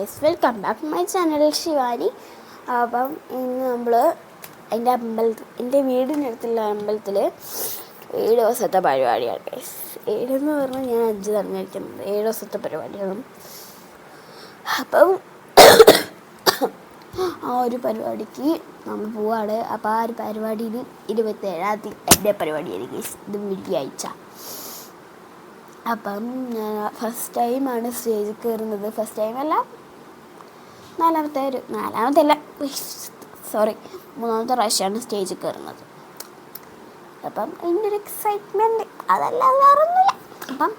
Guys welcome back my channel Shivani അപ്പം ഇന്ന് നമ്മൾ എന്റെ അമ്പലത്തിൽ എന്റെ വീടിനടുത്തുള്ള അമ്പലത്തിൽ ഏഴ് ദിവസത്തെ പരിപാടിയാണ് ഗൈസ് ഏഴെന്ന് പറഞ്ഞാൽ ഞാൻ അഞ്ച് തന്നിരിക്കുന്നത് ഏഴ് ദിവസത്തെ പരിപാടിയാണ്. അപ്പം ആ ഒരു പരിപാടിക്ക് നമ്മൾ പോവാണ്. അപ്പോൾ ആ ഒരു പരിപാടിയിൽ ഇരുപത്തേഴാം തീയതി എന്റെ പരിപാടിയായിരിക്കും ഗൈസ് ഇത് വെള്ളിയാഴ്ച. അപ്പം ഞാൻ ഫസ്റ്റ് ടൈമാണ് സ്റ്റേജിൽ കയറുന്നത് ഫസ്റ്റ് ടൈമല്ല നാലാമത്തെ ഒരു അല്ല. സോറി മൂന്നാമത്തെ പ്രാവശ്യമാണ് സ്റ്റേജിൽ കയറുന്നത്. അപ്പം അതിന്റെ ഒരു എക്സൈറ്റ്മെന്റ് അതല്ലാതെ വേറൊന്നുമില്ല അപ്പം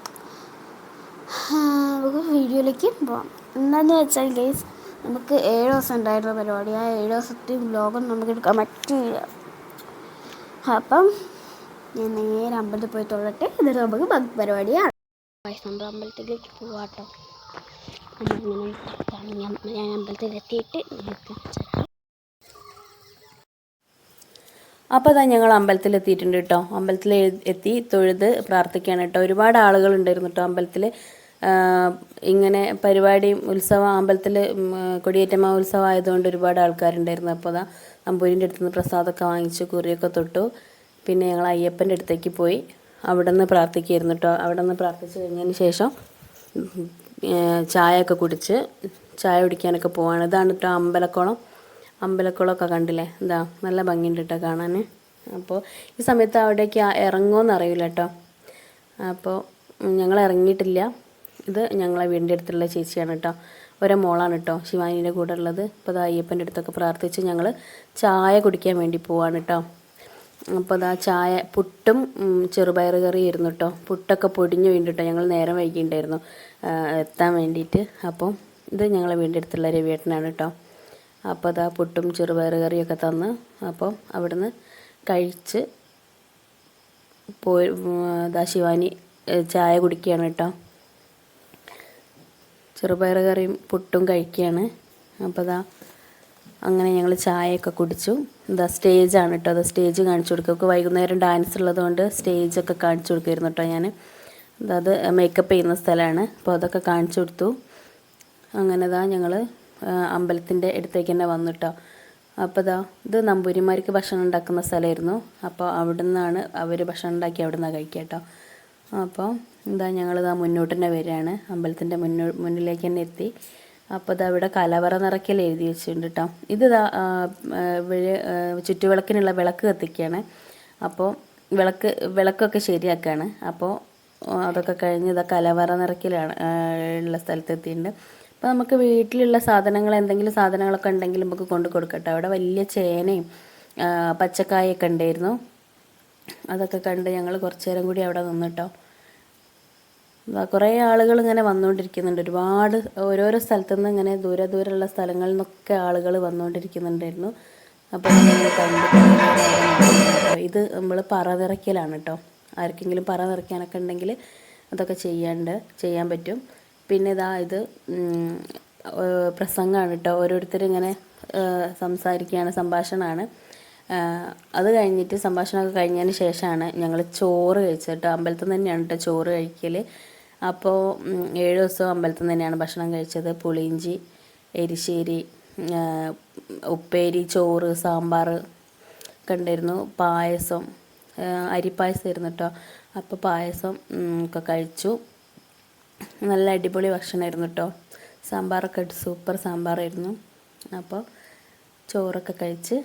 നമുക്ക് വീഡിയോയിലേക്ക് പോകാം എന്താണെന്ന് വെച്ചാൽ ഗേസ് നമുക്ക് ഏഴ് ദിവസം ഉണ്ടായിരുന്ന പരിപാടി. ആ ഏഴ് ദിവസത്തെ വ്ലോഗം നമുക്ക് എടുക്കാൻ പറ്റില്ല അപ്പം ഞാൻ നേരെ അമ്പലത്തിൽ പോയി തൊഴട്ടെ. എന്നിട്ട് നമുക്ക് പരിപാടിയാണ്. നമ്മൾ അമ്പലത്തിലേക്ക് പോവാട്ടോ. നമ്മളിങ്ങനെ തൊട്ടാണ് ഞാൻ അമ്പലത്തിലെത്തിയിട്ട് നിങ്ങൾക്ക് അപ്പോൾ അതാ ഞങ്ങൾ അമ്പലത്തിൽ എത്തിയിട്ടുണ്ട് കേട്ടോ. അമ്പലത്തിൽ എത്തി തൊഴുത് പ്രാർത്ഥിക്കുകയാണ് കേട്ടോ. ഒരുപാട് ആളുകൾ ഉണ്ടായിരുന്നു കേട്ടോ അമ്പലത്തിൽ. ഇങ്ങനെ പരിപാടിയും ഉത്സവം അമ്പലത്തിൽ കൊടിയേറ്റമ്മ ഉത്സവം ആയതുകൊണ്ട് ഒരുപാട് ആൾക്കാരുണ്ടായിരുന്നു. അപ്പോൾ അതാ നമ്പൂരിന്റെ അടുത്ത് നിന്ന് പ്രസാദമൊക്കെ വാങ്ങിച്ചു കുറിയൊക്കെ തൊട്ടു. പിന്നെ ഞങ്ങൾ അയ്യപ്പന്റെ അടുത്തേക്ക് പോയി. അവിടെ നിന്ന് പ്രാർത്ഥിക്കുകയായിരുന്നു കേട്ടോ. അവിടെ നിന്ന് പ്രാർത്ഥിച്ച് കഴിഞ്ഞതിന് ശേഷം ചായയൊക്കെ കുടിച്ച് ചായ കുടിക്കാനൊക്കെ പോവാണ്. ഇതാണ് കേട്ടോ അമ്പലക്കുളം. അമ്പലക്കുളമൊക്കെ കണ്ടില്ലേ? എന്താ നല്ല ഭംഗിയുണ്ട് കേട്ടോ കാണാൻ. അപ്പോൾ ഈ സമയത്ത് അവിടേക്ക് ഇറങ്ങുമെന്ന് അറിയില്ല കേട്ടോ അപ്പോൾ ഞങ്ങൾ ഇറങ്ങിയിട്ടില്ല. ഇത് ഞങ്ങളെ വീടിന്റെ അടുത്തുള്ള ചേച്ചിയാണ് കേട്ടോ ഒരേ മോളാണ് കേട്ടോ ശിവാനിന്റെ കൂടെ ഉള്ളത്. ഇപ്പോൾ അയ്യപ്പന്റെ അടുത്തൊക്കെ പ്രാർത്ഥിച്ച് ഞങ്ങൾ ചായ കുടിക്കാൻ വേണ്ടി പോവാണ് കേട്ടോ അപ്പോൾ അതാ ചായ പുട്ടും ചെറുപയർ ചെറുപയർ കറിയായിരുന്നു കേട്ടോ പുട്ടൊക്കെ പൊടിഞ്ഞു വീണ്ടിട്ടോ ഞങ്ങൾ നേരം വൈകിയിട്ടുണ്ടായിരുന്നു ആ, എത്താൻ വേണ്ടിയിട്ട് അപ്പം ഇത് ഞങ്ങളെ വീടിന്റെ അടുത്തുള്ള രവിയേട്ടനാണ് കേട്ടോ അപ്പോൾ അതാ പുട്ടും ചെറുപയർ കറിയൊക്കെ തന്ന് അപ്പം അവിടുന്ന് കഴിച്ച് പോയി ദാ ശിവാനി ചായ കുടിക്കുകയാണ് കേട്ടോ ചെറുപയർ കറിയും പുട്ടും കഴിക്കുകയാണ്. അപ്പോൾ അതാ അങ്ങനെ ഞങ്ങൾ ചായയൊക്കെ കുടിച്ചു. ഇതാ സ്റ്റേജാണ് കേട്ടോ അത് സ്റ്റേജ് കാണിച്ചു കൊടുക്കുക. ഒക്കെ വൈകുന്നേരം ഡാൻസ് ഉള്ളതുകൊണ്ട് സ്റ്റേജൊക്കെ കാണിച്ചു കൊടുക്കുമായിരുന്നു കേട്ടോ ഞാൻ അത് മേക്കപ്പ് ചെയ്യുന്ന സ്ഥലമാണ്. അപ്പോൾ അതൊക്കെ കാണിച്ചു കൊടുത്തു. അങ്ങനെ ഇതാ ഞങ്ങൾ അമ്പലത്തിന്റെ അടുത്തേക്ക് തന്നെ വന്നു കേട്ടോ അപ്പോൾ ഇതാ ഇത് നമ്പൂരിമാർക്ക് ഭക്ഷണം ഉണ്ടാക്കുന്ന സ്ഥലമായിരുന്നു. അപ്പോൾ അവിടെ നിന്നാണ് അവർ ഭക്ഷണം ഉണ്ടാക്കി അവിടെ നിന്നാണ് കഴിക്കുക കേട്ടോ അപ്പോൾ എന്താ ഞങ്ങളിതാ മുന്നോട്ട് തന്നെ വരികയാണ്. അമ്പലത്തിന്റെ മുന്നോ മുന്നിലേക്ക് തന്നെ എത്തി. അപ്പോൾ ഇത് ഇവിടെ കലവറ നിറയ്ക്കൽ എഴുതി വെച്ചിട്ടുണ്ട് കേട്ടോ ഇത് ചുറ്റുവിളക്കിനുള്ള വിളക്ക് കത്തിക്കുകയാണ് അപ്പോൾ വിളക്ക് വിളക്കൊക്കെ ശരിയാക്കുകയാണ് അപ്പോൾ അതൊക്കെ കഴിഞ്ഞ് ഇതാ കലവറ നിറയ്ക്കലാണ് ഉള്ള സ്ഥലത്ത് എത്തിയിട്ടുണ്ട്. അപ്പോൾ നമുക്ക് വീട്ടിലുള്ള സാധനങ്ങൾ എന്തെങ്കിലും സാധനങ്ങളൊക്കെ ഉണ്ടെങ്കിൽ നമുക്ക് കൊണ്ട് കൊടുക്കട്ടെ. അവിടെ വലിയ ചേനയും പച്ചക്കായൊക്കെ ഉണ്ടായിരുന്നു. അതൊക്കെ കണ്ട് ഞങ്ങൾ കുറച്ചു നേരം കൂടി അവിടെ നിന്നിട്ടോ കുറേ ആളുകൾ ഇങ്ങനെ വന്നുകൊണ്ടിരിക്കുന്നുണ്ട്. ഒരുപാട് ഓരോരോ സ്ഥലത്തു നിന്ന് ഇങ്ങനെ ദൂരെ ദൂരെയുള്ള സ്ഥലങ്ങളിൽ നിന്നൊക്കെ ആളുകൾ വന്നുകൊണ്ടിരിക്കുന്നുണ്ടായിരുന്നു. അപ്പോൾ. ഇത് നമ്മൾ പറ നിറയ്ക്കലാണ് കേട്ടോ. ആർക്കെങ്കിലും പറ നിറയ്ക്കാനൊക്കെ ഉണ്ടെങ്കിൽ അതൊക്കെ ചെയ്യാണ്ട് ചെയ്യാൻ പറ്റും. പിന്നെ ഇതാ ഇത് പ്രസംഗമാണ് കേട്ടോ. ഏഹ് സംസാരിക്കുകയാണ് സംഭാഷണമാണ്. അത് കഴിഞ്ഞിട്ട് സംഭാഷണമൊക്കെ കഴിഞ്ഞതിന് ശേഷമാണ് ഞങ്ങൾ ചോറ് കഴിച്ചത് കേട്ടോ. അമ്പലത്തിൽ തന്നെയാണ് കേട്ടോ ചോറ് കഴിക്കൽ. അപ്പോൾ ഏഴ് ദിവസവും അമ്പലത്തിൽ നിന്ന് തന്നെയാണ് ഭക്ഷണം കഴിച്ചത്. പുളിയിഞ്ചി എരിശ്ശേരി ഉപ്പേരി ചോറ് സാമ്പാർ കണ്ടിരുന്നു പായസം അരിപ്പായസം ആയിരുന്നു കേട്ടോ അപ്പോൾ പായസം ഒക്കെ കഴിച്ചു. നല്ല അടിപൊളി ഭക്ഷണമായിരുന്നു കേട്ടോ സാമ്പാറൊക്കെ ഇട്ട് സൂപ്പർ സാമ്പാറായിരുന്നു. അപ്പോൾ ചോറൊക്കെ കഴിച്ച്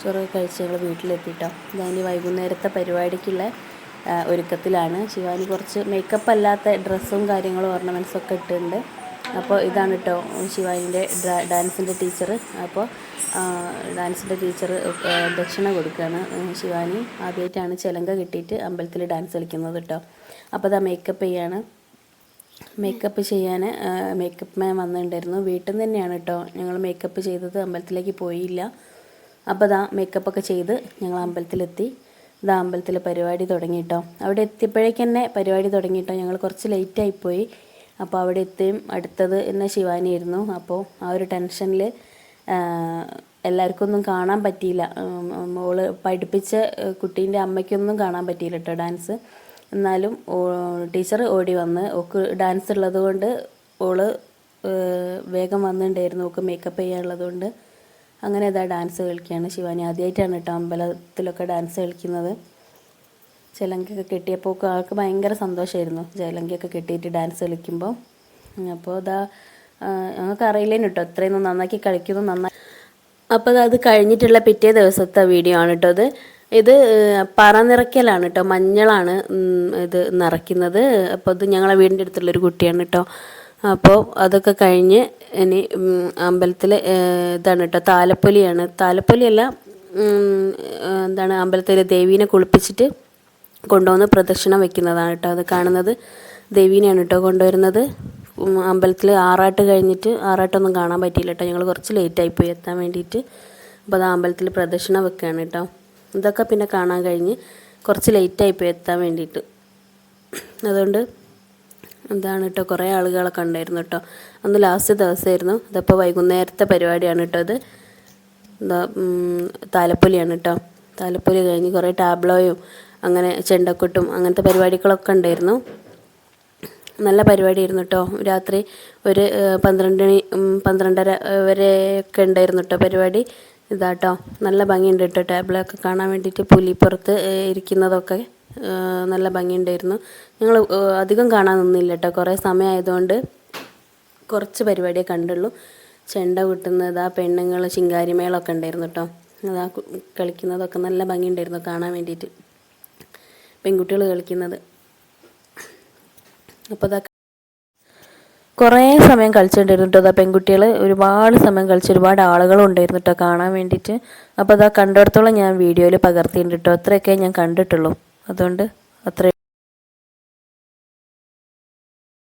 ചോറൊക്കെ കഴിച്ച് ഞങ്ങൾ വീട്ടിലെത്തിയിട്ടോ ഞാൻ വൈകുന്നേരത്തെ പരിപാടിക്കുള്ള ഒരുക്കത്തിലാണ്. ശിവാനി കുറച്ച് മേക്കപ്പ് അല്ലാത്ത ഡ്രസ്സും കാര്യങ്ങളും ഓർണമെന്റ്സും ഒക്കെ ഇട്ടിട്ടുണ്ട്. അപ്പോൾ ഇതാണ് കേട്ടോ ശിവാനിന്റെ ഡാൻസിന്റെ ടീച്ചർ അപ്പോൾ ഡാൻസിന്റെ ടീച്ചർ ദക്ഷിണ കൊടുക്കുകയാണ് ശിവാനി. ആദ്യമായിട്ടാണ് ചിലങ്ക കിട്ടിയിട്ട് അമ്പലത്തിൽ ഡാൻസ് കളിക്കുന്നത് കേട്ടോ അപ്പോൾ അതാ മേക്കപ്പ് ചെയ്യാണ്. മേക്കപ്പ് ചെയ്യാൻ മേക്കപ്പ് മാൻ വന്നിട്ടുണ്ടായിരുന്നു. വീട്ടിൽ നിന്ന് തന്നെയാണ് കേട്ടോ ഞങ്ങൾ മേക്കപ്പ് ചെയ്തത് അമ്പലത്തിലേക്ക് പോയില്ല. അപ്പോൾ അതാ മേക്കപ്പൊക്കെ ചെയ്ത് ഞങ്ങൾ അമ്പലത്തിലെത്തി. ഇതാ അമ്പലത്തിൽ പരിപാടി തുടങ്ങിയിട്ടോ. അവിടെ എത്തിയപ്പോഴേക്ക് തന്നെ പരിപാടി തുടങ്ങിയിട്ടോ. ഞങ്ങൾ കുറച്ച് ലേറ്റായിപ്പോയി അപ്പോൾ അവിടെ എത്തിയും അടുത്തത് എന്നെ ശിവാനിയായിരുന്നു അപ്പോൾ ആ ഒരു ടെൻഷനിൽ എല്ലാവർക്കൊന്നും കാണാൻ പറ്റിയില്ല. മോൾ പഠിപ്പിച്ച കുട്ടീന്റെ അമ്മയ്ക്കൊന്നും കാണാൻ പറ്റിയില്ല കേട്ടോ ഡാൻസ് എന്നാലും ടീച്ചർ ഓടി വന്ന് ഓക്ക് ഡാൻസ് ഉള്ളത് കൊണ്ട് ഓൾ വേഗം വന്നിട്ടുണ്ടായിരുന്നു. ഓക്ക് മേക്കപ്പ് ചെയ്യാനുള്ളത് കൊണ്ട്. അങ്ങനെ ഇതാ ഡാൻസ് കളിക്കുകയാണ് ശിവാനി ആദ്യമായിട്ടാണ് കേട്ടോ അമ്പലത്തിലൊക്കെ ഡാൻസ് കളിക്കുന്നത്. ചിലങ്കയൊക്കെ കെട്ടിയപ്പോൾ ആൾക്ക് ഭയങ്കര സന്തോഷമായിരുന്നു ചിലങ്കയൊക്കെ കെട്ടിയിട്ട് ഡാൻസ് കളിക്കുമ്പോൾ അപ്പോൾ ആ, ഞങ്ങൾക്ക് അറിയില്ലേനു കേട്ടോ ഇത്രയൊന്നും നന്നാക്കി കളിക്കുന്നു നന്നായി അപ്പോൾ അത് കഴിഞ്ഞിട്ടുള്ള പിറ്റേ ദിവസത്തെ വീഡിയോ ആണ് കേട്ടോ അത് ഇത് പറ നിറയ്ക്കലാണ് കേട്ടോ മഞ്ഞളാണ് ഇത് നിറയ്ക്കുന്നത്. അപ്പോൾ ഇത് ഞങ്ങളെ വീടിന്റെ അടുത്തുള്ളൊരു കുട്ടിയാണ് കേട്ടോ അപ്പോൾ അതൊക്കെ കഴിഞ്ഞ് ഇനി അമ്പലത്തിൽ ഇതാണ് കേട്ടോ താലപ്പൊലിയാണ്. താലപ്പൊലിയല്ല എന്താണ് അമ്പലത്തിൽ ദേവീനെ കുളിപ്പിച്ചിട്ട് കൊണ്ടുവന്ന് പ്രദക്ഷിണം വെക്കുന്നതാണ് കേട്ടോ അത് കാണുന്നത്. ദേവീനെയാണ് കേട്ടോ കൊണ്ടുവരുന്നത്. അമ്പലത്തിൽ ആറാട്ട് കഴിഞ്ഞിട്ട് ആറാട്ടൊന്നും കാണാൻ പറ്റിയില്ല കേട്ടോ ഞങ്ങൾ കുറച്ച് ലേറ്റായി പോയി എത്താൻ വേണ്ടിയിട്ട്. അപ്പോൾ അത് അമ്പലത്തിൽ പ്രദക്ഷിണം വെക്കുകയാണ് കേട്ടോ ഇതൊക്കെ പിന്നെ കാണാൻ കഴിഞ്ഞ് കുറച്ച് ലേറ്റായി പോയി എത്താൻ വേണ്ടിയിട്ട്. അതുകൊണ്ട് എന്താണ് കേട്ടോ കുറേ ആളുകളൊക്കെ ഉണ്ടായിരുന്നു കേട്ടോ അന്ന് ലാസ്റ്റ് ദിവസമായിരുന്നു. അതപ്പോൾ വൈകുന്നേരത്തെ പരിപാടിയാണ് കേട്ടോ അത്. എന്താ താലപ്പൊലിയാണ് കേട്ടോ താലപ്പൊലി കഴിഞ്ഞ് കുറേ ടാബ്ലോയും അങ്ങനെ ചെണ്ടക്കൊട്ടും അങ്ങനത്തെ പരിപാടികളൊക്കെ ഉണ്ടായിരുന്നു. നല്ല പരിപാടിയായിരുന്നു കേട്ടോ രാത്രി ഒരു പന്ത്രണ്ട് മണി പന്ത്രണ്ടര വരെയൊക്കെ ഉണ്ടായിരുന്നു കേട്ടോ പരിപാടി. ഇതാട്ടോ നല്ല ഭംഗിയുണ്ട് കേട്ടോ ടാബ്ലൊക്കെ കാണാൻ വേണ്ടിയിട്ട് പുലിപ്പുറത്ത് ഇരിക്കുന്നതൊക്കെ. നല്ല ഭംഗിയുണ്ടായിരുന്നു. ഞങ്ങൾ അധികം കാണാൻ നിന്നില്ല കേട്ടോ. കുറേ സമയമായതുകൊണ്ട് കുറച്ച് പരിപാടിയെ കണ്ടുള്ളൂ. ചെണ്ട കിട്ടുന്നത് ആ പെണ്ണുങ്ങൾ ശിങ്കാരിമേളൊക്കെ ഉണ്ടായിരുന്നു കേട്ടോ. അതാ കളിക്കുന്നതൊക്കെ നല്ല ഭംഗിയുണ്ടായിരുന്നു കാണാൻ വേണ്ടിയിട്ട്. പെൺകുട്ടികൾ കളിക്കുന്നത്. അപ്പോൾ അതാ കുറേ സമയം കളിച്ചിട്ടുണ്ടായിരുന്നു കേട്ടോ. അതാ പെൺകുട്ടികൾ ഒരുപാട് സമയം കളിച്ച് ഒരുപാട് ആളുകളും ഉണ്ടായിരുന്നു കേട്ടോ കാണാൻ വേണ്ടിയിട്ട്. അപ്പോൾ അതാ കണ്ടിടത്തോളം ഞാൻ വീഡിയോയിൽ പകർത്തിയിട്ടുണ്ട് കേട്ടോ. അത്രയൊക്കെ ഞാൻ കണ്ടിട്ടുള്ളൂ. അതുകൊണ്ട് അത്ര